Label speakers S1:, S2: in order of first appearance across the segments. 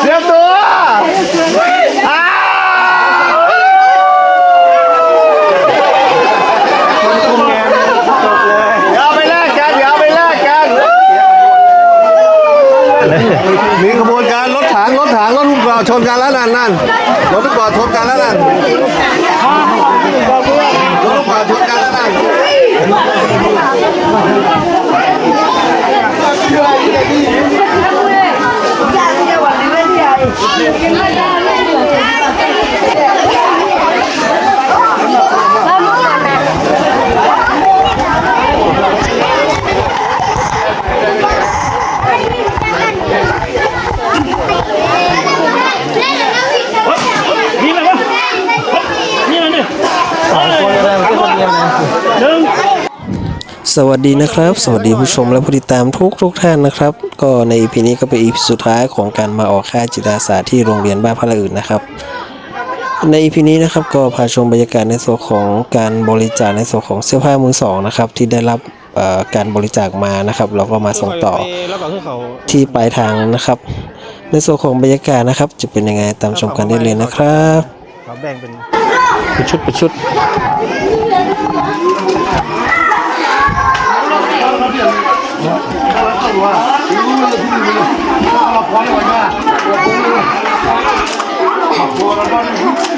S1: เสียบตัวอ้าวเดี๋ยวเอาไปแลกกันเดี๋ยวเอาไปแลกกันมีขบวนการรถถังรถถังรถทุกกอชนกันแล้วนั่นนั่นรถทุกกอชนกันแล้วนั่นรถทุกกอชนกันแล้วนั่น
S2: นี่อะไรวะนี่อะไรเนี่ยสองคนอะไรคนเดียวนะหนึ่ง
S3: สวัสดีนะครับ สวัสดีผู้ชมและผู้ติดตามทุกทุกท่านนะครับ ก็ใน EP นี้ก็เป็น EP สุดท้ายของการมาออกค่ายจิตอาสาที่โรงเรียนบ้านพระละอื่นนะครับ ใน EP นี้นะครับก็พาชมบรรยากาศในส่วนของการบริจาคในส่วนของเสื้อผ้ามือสองนะครับที่ได้รับการบริจาคมานะครับ เราก็มาส่งต่อที่ปลายทางนะครับ ในส่วนของบรรยากาศนะครับ จะเป็นยังไงตามชมกันได้เลยนะครับ
S2: เขาแบ่งเป็นเป็นชุดเป็นชุด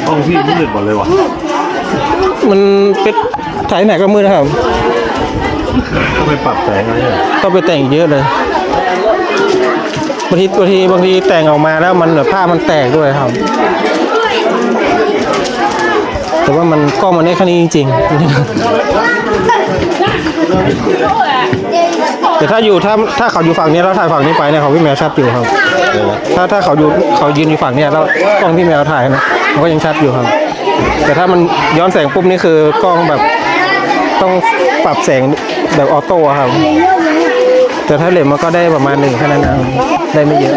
S1: ต้องพี่มืดหมดเลยว่ะ
S2: มันเป็นถ่ายไหนก็มืดนะครับ
S1: ต้องไปปรับแสงอะไรเนี่ย
S2: ต้องไปแต่งอีกเยอะเลยบางทีบางทีบางทีแต่งออกมาแล้วมันแบบผ้ามันแตกด้วยครับ แต่ว่ามันกล้องมันได้แค่นี้จริงๆ แต่ถ้าอยู่ถ้าถ้าเขาอยู่ฝั่งนี้แล้วถ่ายฝั่งนี้ไปเนี่ยเขาพี่แมวชัดอยู่ครับ ถ้าถ้าเขาอยู่เขายืนอยู่ฝั่งเนี้ยแล้วกล้องพี่แมวถ่ายนะมันก็ยังชัดอยู่ครับ แต่ถ้ามันย้อนแสงปุ๊บนี่คือกล้องแบบต้องปรับแสงแบบออโต้อะครับ แต่ถ้าเลนส์มันก็ได้ประมาณหนึ่งแค่นั้นนะได้ไม่เยอะ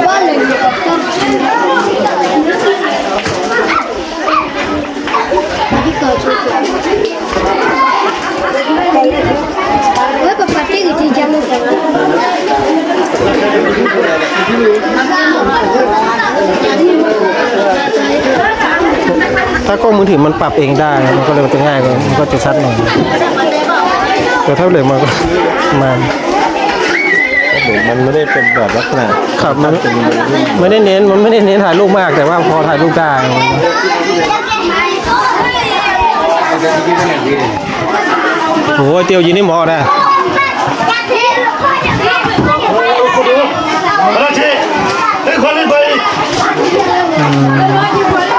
S2: ล้องมือถือมันปรับเองได้นะมันก็เลยจะง่ายกว่ามันก็จะชัดหน่อยแต่ถ้าเลนส์มันก็ประมาณ
S1: มันไม่ได้เป็นแบบลักษณะ
S2: ครับมันไม่ได้เน้นมันไม่ได้เน้นถ่ายรูปมากแต่ว่าพอถ่ายรูปได้โอ้ยเตียวยินนี่หมอได้
S1: 그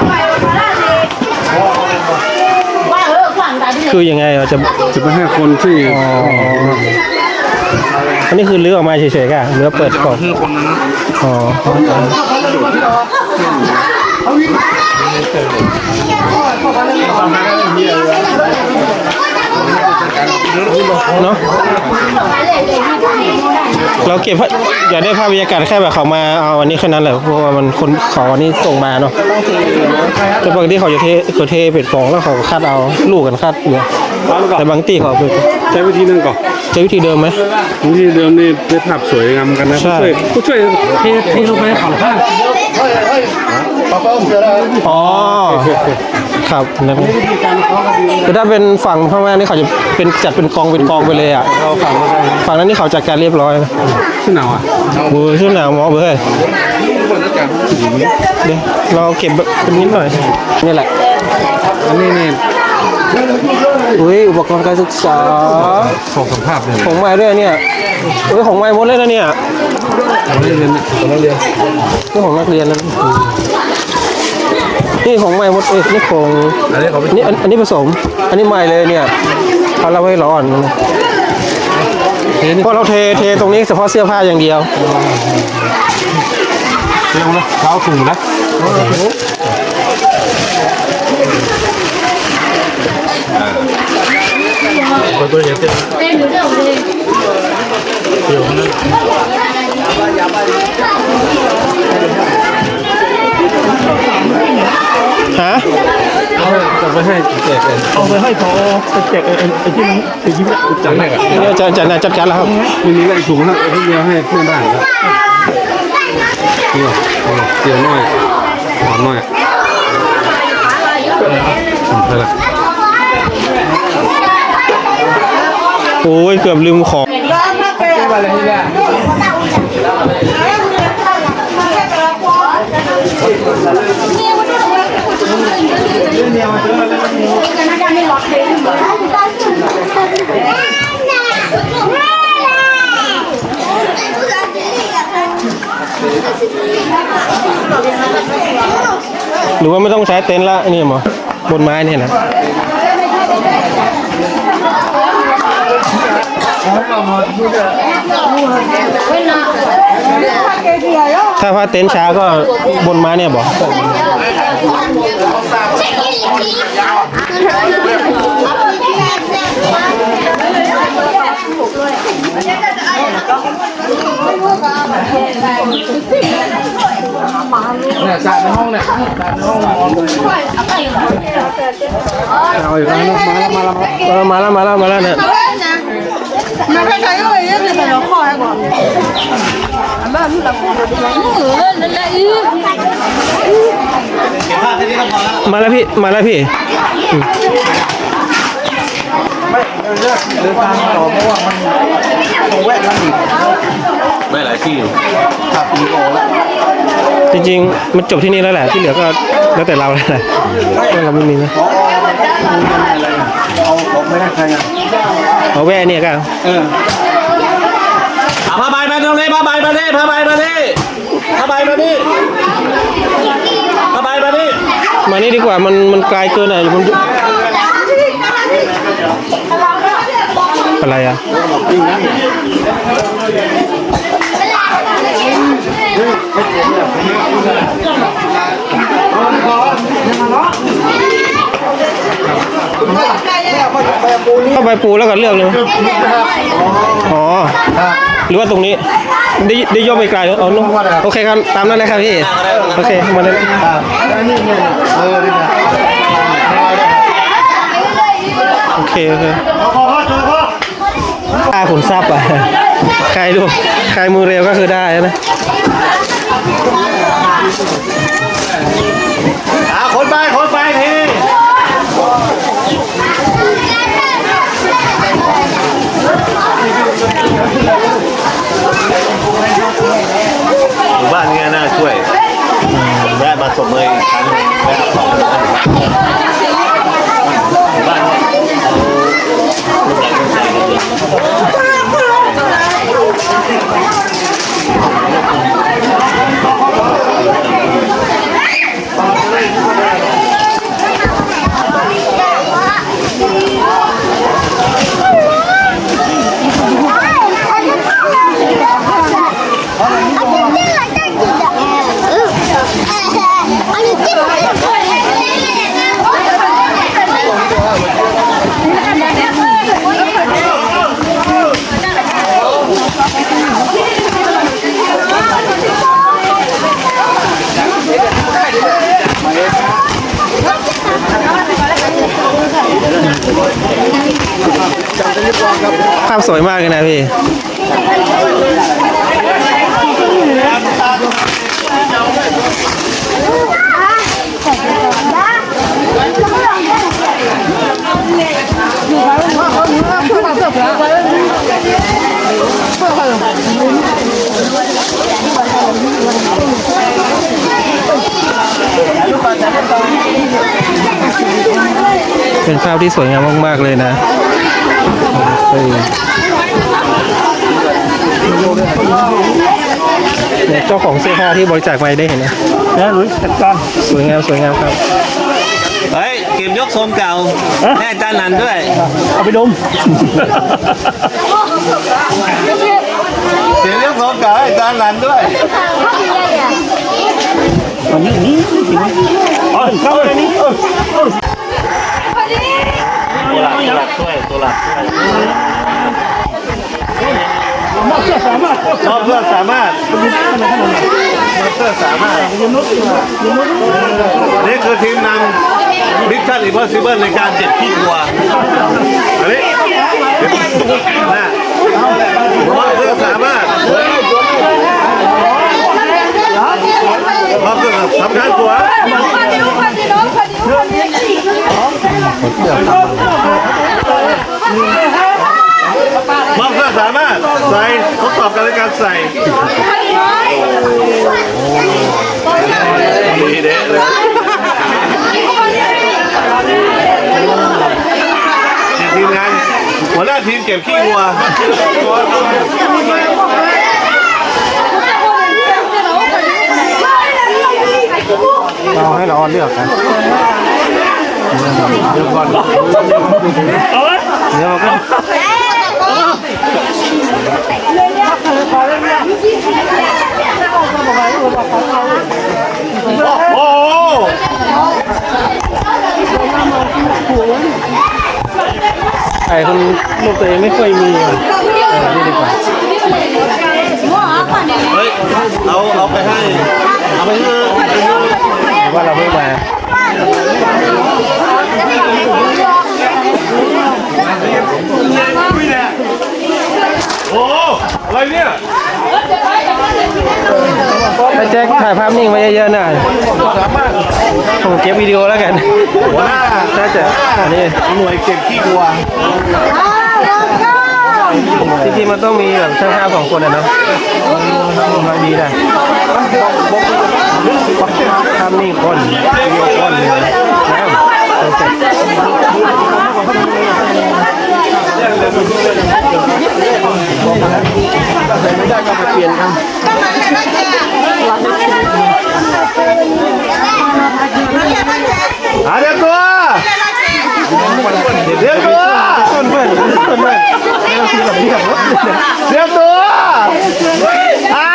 S1: 렇
S2: คือยังไงอะจะ
S1: จะไปให้คนที่
S2: อ๋ออันนี้คือเลือกออกมาเฉยๆก่ะเลือกเปิดก่อน
S1: คือคนนั้น
S2: อ๋อเนาะเราเก็บอยากได้ภาพบรรยากาศแค่แบบเขามาเอาอันนี้แค่นั้นแหละเพราะว่ามันคนขออันนี้ส่งมาเนาะแต่ปกติเขาจะเทเขาเทเป็ดฟองแล้วเขาก็คัดเอาลูกกันคัดอยู่แต่บางตีเขาเอาไป
S1: ใช้วิธีนึงก่อน
S2: ใช้วิธีเดิมไหม
S1: วิธีเดิมนี่ได้ภาพสวยงามกันนะ
S2: ใช่
S1: ผู้ช่วยเทเทลงไปฝั่งข้าง
S2: อ๋อ ครับนั่นแต่ถ้าเป็นฝั่งพม่านี่เขาจะเป็นจัดเป็นกองเป็นกองไปเลยอะฝั่งนั้นนี่เขาจัดการเรียบร้อย
S1: ชื่อหนาวอะ
S2: บูชื่อหนาวหมอเบ้ยเดี๋ยวเราเก็บแบบเป็นนิดหน่อยนี่แหละ
S1: อันนี้นี่
S2: อุ้ยอุปกรณ์การศึกษา
S1: ของสัมภาษณ์เนี่ย
S2: ของใหม่ด้วยเนี่ยอุ้ยของใหม่หมดเลยนะเนี่ย
S1: ของนักเรียนเนี่ยของนักเรียน
S2: นี่ของนักเรียนนะ นี่ของใหม่หมดเอ้ยนี่ของ
S1: อันนี้เขาไป
S2: นี่อันอันนี้ผสม อันนี้ใหม่เลยเนี่ยเอาเราไว้ร้อน
S1: เทนี่
S2: เพราะเราเทเทตรงนี้เฉพาะเสื้อผ้าอย่างเดียว
S1: เทลงนะเท้าถุงนะตัวตัวอย่างเต็มเดี๋ยวนะ
S2: ฮะ
S1: จะไปให้แจก
S4: เอาไปให้พอไปแจกไอ้ไอ้ที่มันไอ้ที่มัน
S1: จังไหนกัน
S2: เดี๋ยวจะจะจัดการแล้วครับ
S1: ไม่มีอะไรถุงนะที่เดียวให้เพื่อนบ้านแล้วนี่เตี๋ยวน้อยหอมน้อยไปละ
S2: โอ้ยเกือบลืมของ หรือว่าไม่ต้องใช้เต็นท์ละนี่หมอบนไม้เนี่ยนะถ้าว่าเต็นท์ช้าก็บนไม้เนี่ยบอก
S4: เนี่ยจานในห้องเนี่ยจานในห้องนอนเลย
S1: เอาอีกแล้วมาแล้วมาแล้ว
S2: มาแล้วมาแล้วมาแล้วเนี่ย
S5: มันใครๆก็เลยเนี่ยแต่เราขอให้
S2: ก่อนอันนั้นเราขอไปดูแล้วเออนั่นแหละอี มาแล้วพี่ มาแล้วพี่อืมไม่
S4: เลือกหรืนตามต่อเพราะว่ามันตรงแวกนั้นอีก
S1: ไม่หลายที่อยู่
S4: ขับอีโอแล้ว
S2: จริงๆ มันจบที่นี่แล้วแหละที่เหลือก็แล้วแต่เราแหละไม่าะเราไม่มีนะพออ
S4: เอาของไม่ได้ใครนะ
S2: เอาแวกเนี่ยก็
S4: เอา
S1: เออาผ้ใบมาตรงนี้ผ้าใบมาดิผ้าใบมาดิผ้าใบมาดิ มา
S2: นี่ดีกว่ามันมันไกลเกินอะอยู่บนอะไรอะเข้าไปปูแล้วก็เลือกเลย อ๋อ หรือว่าตรงนี้ได้ได้ย่อไปไกลแล้วอ๋อนู่นโอเคครับตามนั้นเลยครับพี่โอเคมาเลยโอเคโอเคตาขนทรัพย์อะใครดูใครมือเร็วก็คือได้นะ
S1: อ่าคนไปคนไปที นี้น่าช่วยแวะมาสมเลยอีกครั้งหนึ่งแวะของหมู่บ้านหมู่บ้านเนี่ยเอาลูกหลานคนไทยมาเลย
S2: ภาพ สวยมากเลยนะพี่เป็นภาพที่สวยงามมาก ๆ เลยนะ เออเนี่ยเจ้าของเสื้อผ้าที่บริจาคมาได้เห็นไหม
S4: นะหลุยจัดการ
S2: สวยงามสวยงามครับ
S1: เฮ้ยเก็บยกทรงเก่าให้อาจารย์หนันด้วย
S4: เอาไปดม
S1: เก็บยกทรงเก่าให้อาจารย์หนันด้วย
S4: อันนี้นี่อ๋อเข้าเลยนี่เออเออ
S1: ตัวหลักตัวหลักช่วยตัวหลักช่วย
S4: มอบเสื้อสามารถ
S1: มอบเพื่อสามารถ
S4: มา
S1: สเตอร์สามารถนี่คือทีมนำมิชชั่นอิมพอสิเบิลในการเด็ดขี้วัวอันนี้นะมาสเตอร์สามารถมาสเตอร์สำคัญกว่าม อบก็สามารถใส่ทดสอบกันในการใส่ดีเด็ดเลยทีมงานหัวหน้าทีมเก็บขี้วัว
S2: เราให้เราเลือกกัน
S1: เดี๋ยวก่อน
S2: เดี๋ยวเรา
S1: โอ้โห
S2: ไอ้คนลูกตัวเองไม่ค่อยมีอะเออนี่ดีกว่า
S1: เฮ้ยเอาเอาไปให้เอาไปให้ไปให้
S2: หรือว่าเราไม่มา
S1: โอ้โห อะไรเนี่ย
S2: ถ้าแจ็คถ่ายภาพนิ่งไว้เยอะๆหน่อย
S1: สามารถ
S2: ผมเก็บวิดีโอแล้วกัน
S1: หัวหน้า
S2: น่าจะอันนี้
S1: หน่วยเก็บขี้วัว
S2: จริงๆมันต้องมีแบบช่างภาพสองคนอะเนาะมันดีนะภาพนิ่งคนวิดีโอคนเลยนะโอเค ไม่ได้ก็ไปเปลี่ยนกัน
S1: หาเดี๋ยวตัวเดี๋ยวตัว
S2: ต้นเพื่อนต้นเพื่อนแล้วทีแบบนี้แบบว่า
S1: เดี๋ยวตัวอ้า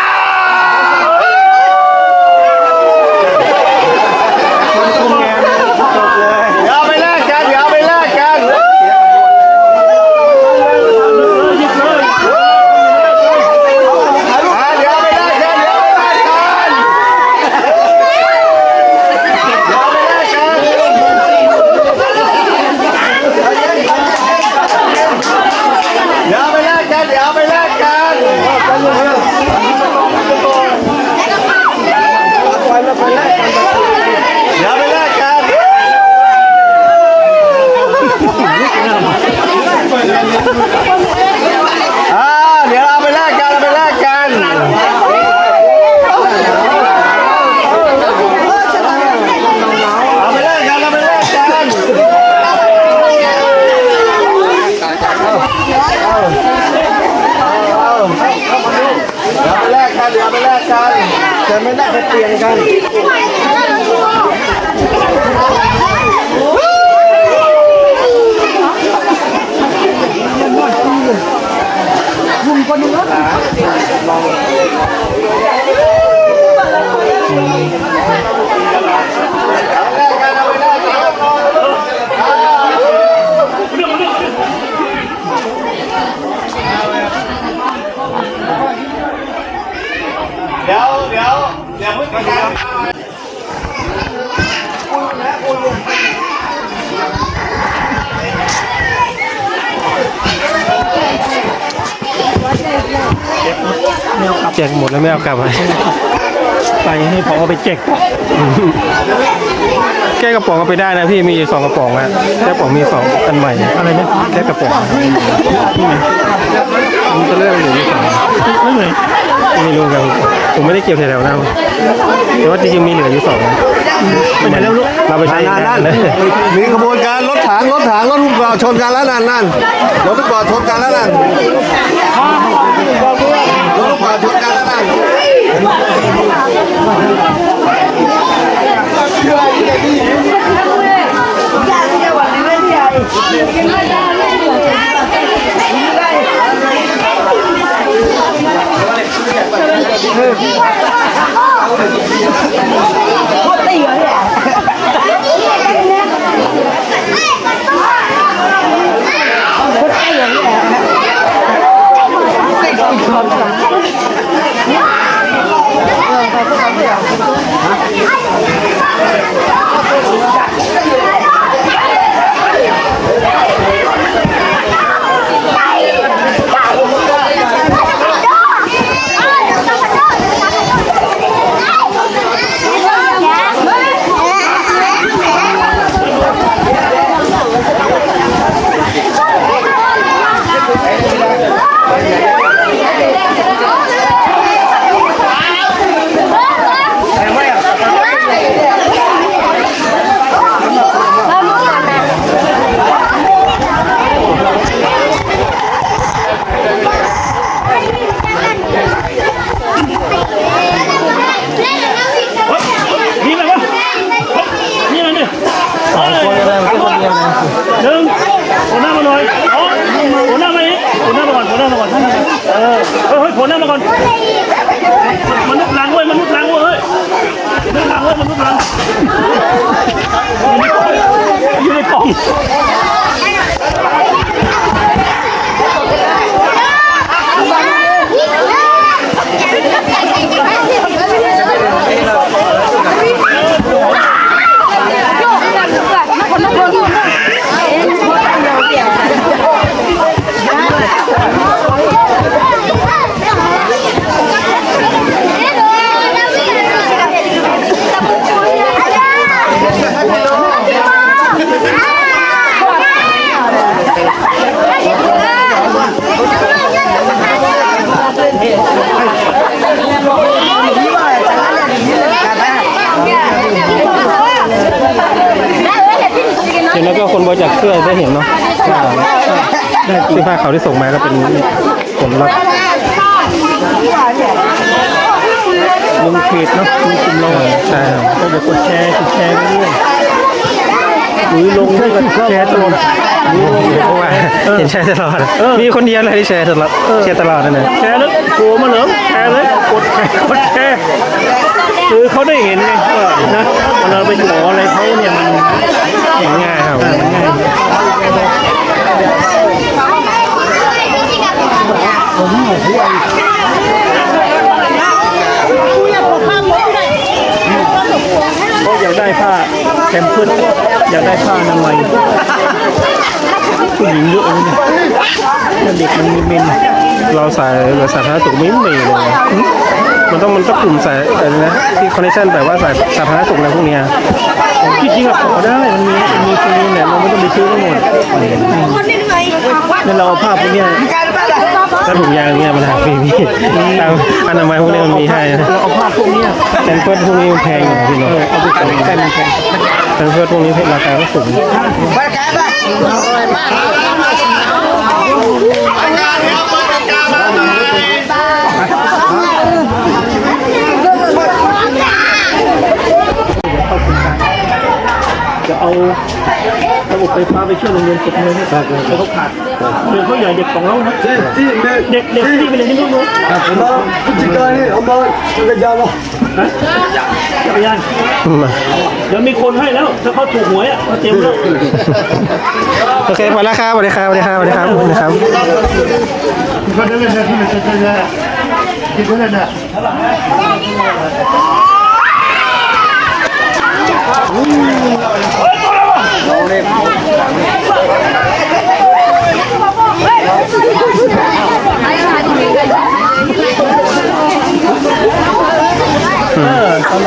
S1: ดแล้วไม่เอา
S2: กลับไปไปให้พอไปแจกแก้กระป๋องก็ไปได้นะพี่มีสองกระป๋องอะแก้กระป๋องมีสองอันใหม่อะไรนะแก้กระป๋องมันจะเลื่อนหรือสองไม่เหมือนไม่รู้กันผมไม่ได้เกี่ยวแถวๆนั้นแต่ว่าจริงๆมีเหลืออยู่สองไปไหนแล้วลูกเราไปใช้
S1: งาน
S2: งา
S1: นั่
S2: น
S1: น
S2: นะ
S1: มีขบวนการรถถังรถถังรถทุกชนกันแล้วนั่นนั่นรถทุกชนกันแล้วนั่น Thank you.
S5: เอ
S4: อเฮ้ยโผล่หน้ามาก่อนมนุษย์ลังเว้ยมนุษย์ลังเว้ยมนุษย์ลังเว้ยมนุษย์ลังอยู่ในกล่อง
S2: เห็นแล้วก็คนบริจาค เสื้อได้เห็นเนาะว่าได้เสื้อผ้าเขาวที่ส่งมาก็เป็นผลลัพธ์
S4: ลงเพจเนาะลงกลุ่มเรา
S2: ใช่ครับ
S4: ก็จะกดแชร์กดแชร์ไปเรื่อยหรือลงได้ก็แชร์ตลอดหรือลง
S2: เพราะว่าเห็นแชร์ตลอด
S4: เออ
S2: มีคนเดียวเลยที่แชร์ตลอดแชร์ตลอดนั่นแหละ
S4: แชร์แล้วโผล่มาเหรอแชร์เลยกดแชร์กดแชร์คือเขาได้เห็นไงว่านะเวลาไปขออะไรเขาเนี่ยมัน
S2: เห็นง่ายครับ
S4: ง่ายเขาอยากได้ผ้าแคมเพิร์สอยากได้ผ้าอนามัย ผู้หญิงเยอะเลยเนี่ยเด็กมันมีเมน
S2: เราสายสาธารณสุขไม่มีเลยนะมันต้องมันต้องกลุ่มสายอะไรนะที่คอนเนคชั่นแบบว่าสายสาธารณสุขอะไรพวกเนี้ย
S4: ที่จริงอะขอได้มันมีมันมีฟรีเนี่ยเราไม่ต้องไปซื้อทั้งหมดนี่เราเอาผ้าพวกเนี้ย
S2: ถ้าถุงยางเนี้ยมันหาฟรีมีตามอนามัยพวกนี้มันมีให้นะ
S4: เราเอาผ้าพวกเนี้ย
S2: แต่เพื่อนพวกนี้มันแพงอยู่นะพี่
S4: เอ
S2: เนาะ
S4: อเอาไปใส่ใส่มันแพง
S2: แต่เพื่อนพวกนี้ราคาก็สูง
S4: จะ เอาระบบไฟฟ้าไปช่วยโรงเรียนเก็บเงินให้ครับเขาขาดเรียนเขาใหญ่เด็กของเรานะเด็กเด็กที่ไปเรียนที่นู่นนู้นนะจักรยาน
S2: มาน
S4: เดี๋ยวมีคนให้แล้วถ้าเขาถูกหวยอะเขาเตรียมแล้ว
S2: โอเคพอแล้วครับสวัสดีครับสวัสดีครับสวัสดีครับสวัสดีครับ
S4: คนนั้เลยนะที่มันจะจะกินเท่านั้นะเออตอน เร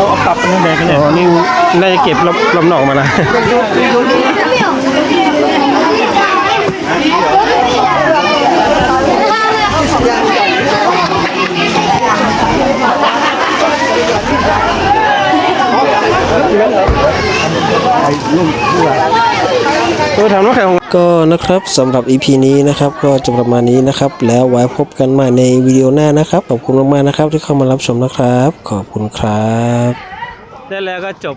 S4: าเอากลับไปแดงกันเนี่ย
S2: อ๋อนี่น่าจะเก็บลำลำหนอกมาละ ตัวทำน้ำแข็งของ
S3: ก็นะครับสำหรับ EP นี้นะครับก็จะประมาณนี้นะครับ แล้วไว้พบกันใหม่ในวิดีโอหน้านะครับขอบคุณมากๆนะครับที่เข้ามารับชมนะครับ ขอบคุณครับ
S2: ได้แล้วก็จบ